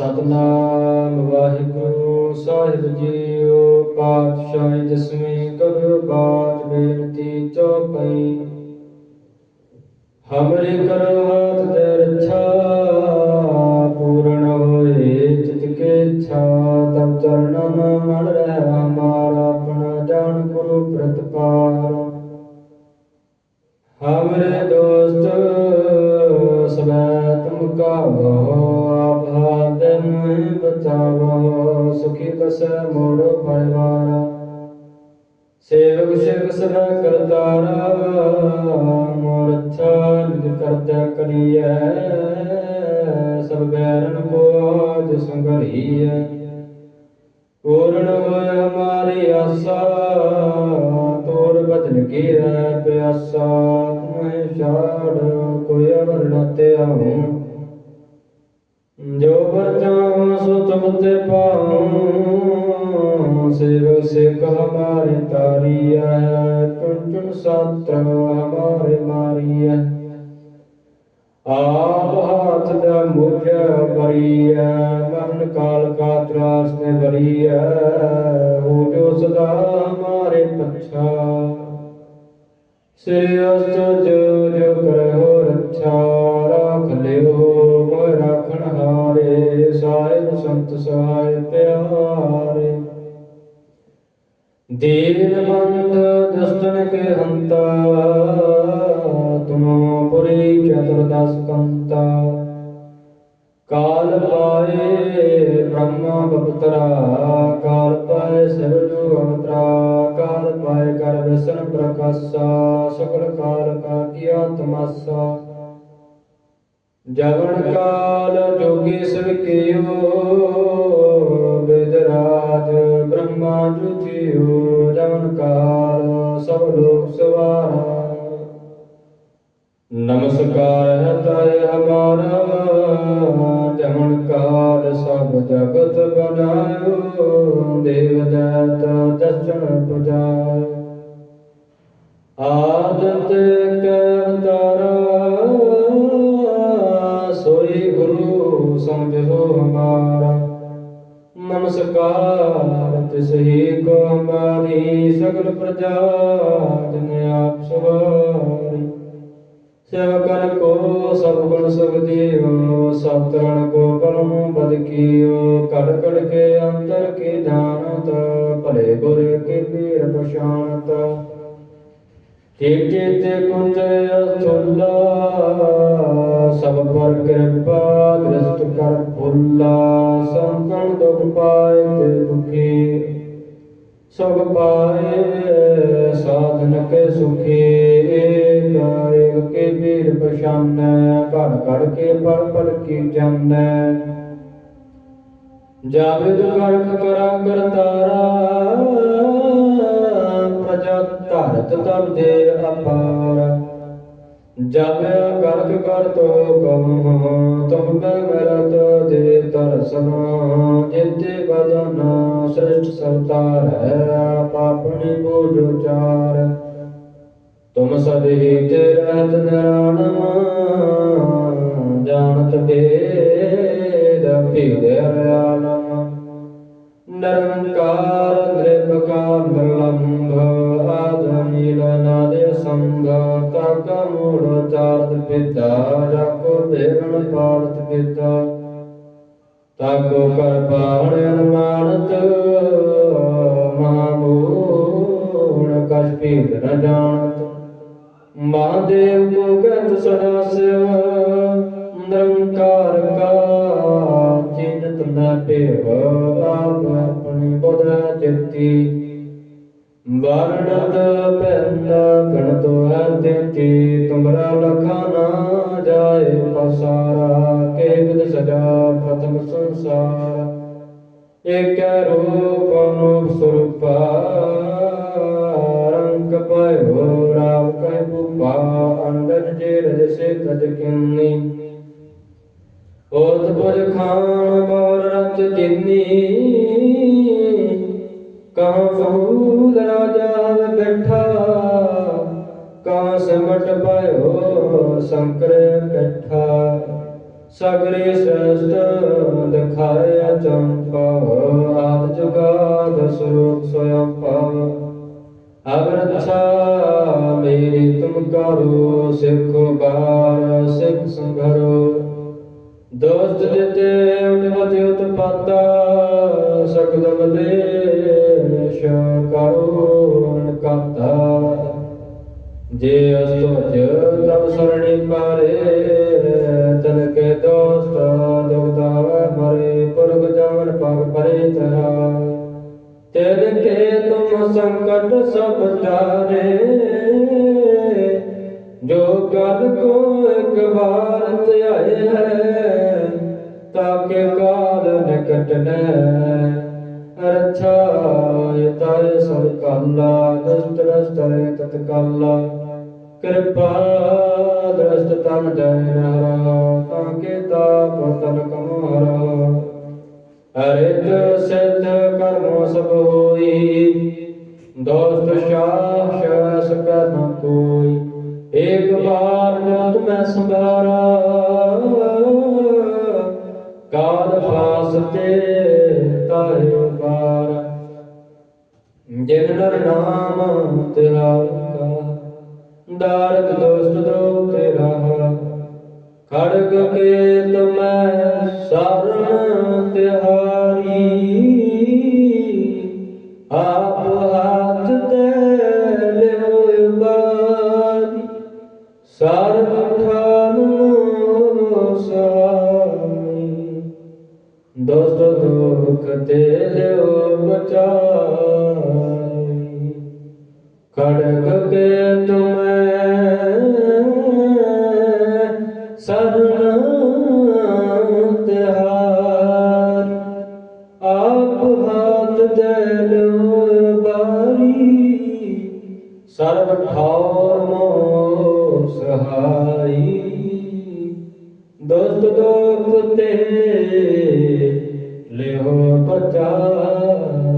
ਸਤਨਾਮ ਵਾਹਿਗੁਰੂ ਸਾਹਿਬ JIO ਪਾਤਸ਼ਾਹੀ ਦਸਵੀਂ ਕਬਿਓ ਬਾਤ ਬੇਨਤੀ ਚੌਪਈ। ਹਮਰੇ ਕਰੋ ਹਾਥ ਦੇ ਰੱਛਾ, ਪੂਰਨ ਹੋਏ ਚਿਤ ਕੇ ਇੱਛਾ। ਤਬ ਚਰਨਾਂ ਮਨ ਰਹਿ ਹਮਾਰਾ ਆਪਣਾ ਜਾਣ ਗੁਰੂ ਪ੍ਰਤਪਾਰ। ਹਮਰੇ ਦੋਸਤ ਸਦਾ ਤੁਮ ਕਾਵੋ ਆਪ ਮੁਹਿ ਬਚਾਵੋ ਸੁਖੀ ਬਸੈ ਮੋਰ ਪਰਿਵਾਰ। ਸੇਵਕ ਸੇਵਕ ਸਦਾ ਕਰਤਾਰਾ ਮੋਰ ਅੱਛਾ ਨਿਜ ਕਰਤਾ ਕਰੀਐ। ਸਭ ਬੈਰਨ ਕੋ ਆਜ ਸੰਗਰੀਐ ਪੂਰਨ ਹੋਇ ਹਮਾਰੀ ਆਸਾ ਤੋਰ ਬਚਨ ਕੀ ਰਹਿ ਪਿਆਸਾ। ਤੁਮਹਿ ਛਾੜ, ਕੋਈ ਅਵਰ ਨ ਤੇ ਆਉ ਜੋ ਵਰ ਚਾਹੁ ਸੋ ਤੁਮ ਤੇ ਪਾਉ। ਸੇਵ ਸਿਖ ਹਮਾਰੇ ਤਾਰੀਐ। ਚੁਣ ਚੁਣ ਸਾਤਰ ਹਮਾਰੇ ਮਾਰੀਐ। ਆਪ ਹਾਥ ਦਾ ਮੁਝ ਬਰੀਐ ਮਰਨ ਕਾਲ ਕਾ ਤਰਾਸ ਨੇ ਬਰੀਐ ਹੋ ਜੋ ਸਦਾ ਹਮਾਰੇ ਪੱਛਾ। ਸ੍ਰੀ ਅਸਤ ਦੀਨ ਦਸਤਨ ਕੇ ਹੰਤਾ, ਤੁਮ ਪੁਰੀ ਚਤੁਰਦਸ ਕੰਤਾ। ਕਾਲ ਪਾਏ ਬ੍ਰਹਮਾ ਬਪਤਰਾ, ਕਾਲ ਪਾਏ ਸਿਰਜੂ ਅਵਤਰਾ, ਕਾਲ ਪਾਏ ਕਰ ਦਸਨ ਪ੍ਰਕਾਸ਼ਾ, ਸਕਲ ਕਾਲ ਕਾ ਕੀਆ ਤਮਾਸਾ। ਜਵਨ ਕਾਲ ਜੋਗੀ ਸਭ ਕੀਓ ਬੇਦਰਾਜ ਬ੍ਰਹਮਾ ਜੁਤਿਓ ਜਵਨ ਸਭ ਲੋਕ ਸਵਾਰਾ। ਨਮਸਕਾਰ ਹੈ ਤਾਏ ਹਮਾਰਾ ਜਮਨ ਸਭ ਜਗਤ ਬਨਾਇਓ ਦੇਵ ਦੈਤ ਦਸਣ ਪੁਜਾਇ ਆਦਤ ਨਮਸਕਾਰ ਤਿਸ ਕੋ ਹਮਾਰੀ ਸਗਲ ਪ੍ਰਜਾ, ਜਨ ਆਪ ਸਵਾਰੀ। ਸੇਵਕਨ ਕੋ, ਸਭ ਗੁਣ ਸੁਖ ਦੇਵ ਸਤਰਣ ਕੋ ਪਰਮ ਬਦ ਕੀਓ। ਕੜ ਕੜ ਕੇ ਅੰਤਰ ਕੀ ਜਾਣਤ, ਭਲੇ ਬੁਰੇ ਕੀ ਪੀਰ ਪਛਾਨਤ ਠੀਕੇ ਤੇ ਕੁੰਜ ਅਸੁਲਾ, ਸਭ ਪਰ ਕਿਰਪਾ ਦ੍ਰਿਸ਼ਟ ਕਰ ਫੁੱਲਾ ਸੰਕਣ ਦੁਖ ਪਾਏ ਤੇ ਦੁਖੀ ਸੁਖ ਪਾਏ ਸਾਧਨ ਕੇ ਸੁਖੀ। ਏਕ ਕੇ ਵੀਰ ਪਛਾਨੈ ਘੜ ਘੜ ਕੇ ਪਲ ਪਲ ਕੀ ਜਾਣੈ। ਜਾਵੇ ਦੁਖੜਕ ਕਰਾ ਕਰਤਾਰਾ ਪ੍ਰਜਾ ਧਰਤ ਤਬ ਦੇ ਅਪਾਰ। ਜਾਵੇ ਗਰਗ ਕਰ ਤੋ ਕਮ ਤੁਮ ਮੈਂ ਮਰਤ ਦੇ ਤਰਸਨ ਜਿਤੇ ਬਦਨ ਸ੍ਰਿਸ਼ਟ ਸਰਤਾਰ ਹੈ, ਆਪ ਬੋਝ ਉਚਾਰ। ਤੁਮ ਸਦੇ ਤੇ ਰਹਿਤ ਨਿਰਾਨਮ ਜਾਣਤ ਭੇਦ ਭੇਦ ਅਰਿਆਨਮ ਨਿਰੰਕਾਰ ਨਿਰਭਕਾਰ ਨਿਰਲੰਭ। ਚਾਰਤ ਪਿਤਾ ਜਾਕੋ ਭੇਵਨ ਪਾਰਤ ਪਿਤਾ ਤਾਕੋ ਕਰ ਪਾਵਨ ਅਨਮਾਨਤ ਮਹਾਮੂਣ ਕਛ ਭੇਦ ਨ ਜਾਣਤ। ਮਹਾਦੇਵ ਕੋ ਗਤ ਸਦਾ ਸਿਵ, ਨਿਰੰਕਾਰ ਕਾ ਚਿੰਤ ਨ ਭੇਵ, ਆਪ ਆਪਣੀ ਬੁਧ ਚਿੱਤੀ। ਵਰਣਤ ਪੈਨ ਗਣਤੋ ਹੈ ਦਿੱਤੀ ਤੁਮਰਾ ਲਖਾ ਨਾ ਜਾਏ ਪਸਾਰਾ, ਕੇ ਵਿਦ ਸਜਾ ਪ੍ਰਥਮ ਸੰਸਾਰ। ਏਕ ਰੂਪ ਅਨੂਪ ਸਰੂਪਾ, ਰੰਗ ਪਾਇਓ ਰਾਮ ਕਹਿ ਭੂਪਾ ਅੰਦਰ ਜੇ ਰਜ ਸੇ ਤਜ ਕਿੰਨੀ। ਹੋਤ ਪੁਰ ਖਾਨ ਬੋਰ ਰਚ ਜਿੰਨੀ ਕਹਾਂ ਫੂਲ ਰਾਜਾ ਵੇ ਬੈਠਾ, ਕਹਾਂ ਸਿਮਟ ਪਾਇਓ ਸੰਕਰ ਇਕੱਠਾ। ਸਗਰੇ ਸ੍ਰੇਸ਼ਟ ਦਿਖਾਇਆ ਚੰਪਾ ਆਦ ਜੁਗਾਦ ਸਰੂਪ ਸੋਇਮ ਪਾਵ ਅਗਰ ਅੱਛਾ ਮੇਰੀ ਤੁਮ ਕਰੋ, ਸਿੱਖੋ ਬਾਰ ਸਿੱਖ ਸੰਘਰੋ। ਦੋਸਤ ਦਿੱਤੇ ਉਨਮਤਿ ਉਤਪਾਤਾ ਸਕਦਮ ਦੇਸ਼ ਕਰੋ ਅਨਕਾਤਾ ਜੇ ਅਸਤੁਜ ਤਬ ਸਰਣੀ ਪਾਰੇ ਤਨ ਕੇ ਦੋਸਤ ਦੁਗਤਾਵੇ ਮਰੇ ਪੁਰਗ ਜਾਵਨ ਪਗ ਪਰੇ ਤਰਾ। ਤੇਰੇ ਕੇ ਤੁਮ ਸੰਕਟ ਸਭ ਟਾਰੇ ਜੋ ਗੱਲ ਕੋ ਇੱਕ ਵਾਰ ਧਿਆਏ ਹੈ ਤਾਕੇ ਕਾਲ ਨਿਕਟ ਨੈ ਰਸਤਰੇ ਤਤ ਕਾਲਾ ਕਿਰਪਾ ਦਰਸਤ ਤਨ ਜੈ ਨਹਰਾ ਤਾਕੇ ਤਾਪ ਤਨ ਕਮਾਰਾ ਹਰਿਤ ਸਿੱਧ ਕਰਮੋ ਸਭ ਹੋਈ, ਦੋਸਤ ਸ਼ਾਹ ਸ਼ਾਸ ਕਰਨਾ ਕੋਈ। ਇੱਕ ਬਾਰ ਜਦ ਮੈਂ ਸੰਭਾਰਾ, ਕਾਲ ਫਾਸ ਤੇ ਜਿਨ ਨਾਮ ਤੇਰਾ ਕਾ ਦਾਰਦ ਦੋਸਤ ਦੋ ਤੇਰਾ ਖੜਗ ਕੇ ਤੁਮੈ ਸਰਨ ਤਿਹਾਰੀ। ਆਪ ਹੱਥ ਤੇ ਲਿਓ ਬਾਰੀ ਸਰ ਖਾਨ ਸਾਈ ਦੋਸਤ ਦੁਖ ਤੇ ਲਿਓ ਬਚਾਈ ਖੜਗ ਕੇ ਤੁਮੈ ਸਰਨ ਤਿਹਾਰੀ। ਆਪ ਹਾਥ ਦੇ ਬਾਰੀ, ਸਰਬ ਠਾਉਰ ਮੋ ਸਹਾਈ। ਦੋਸਤ ਦੋਖ ਤੇ ਲਿਓ ਬਚਾਈ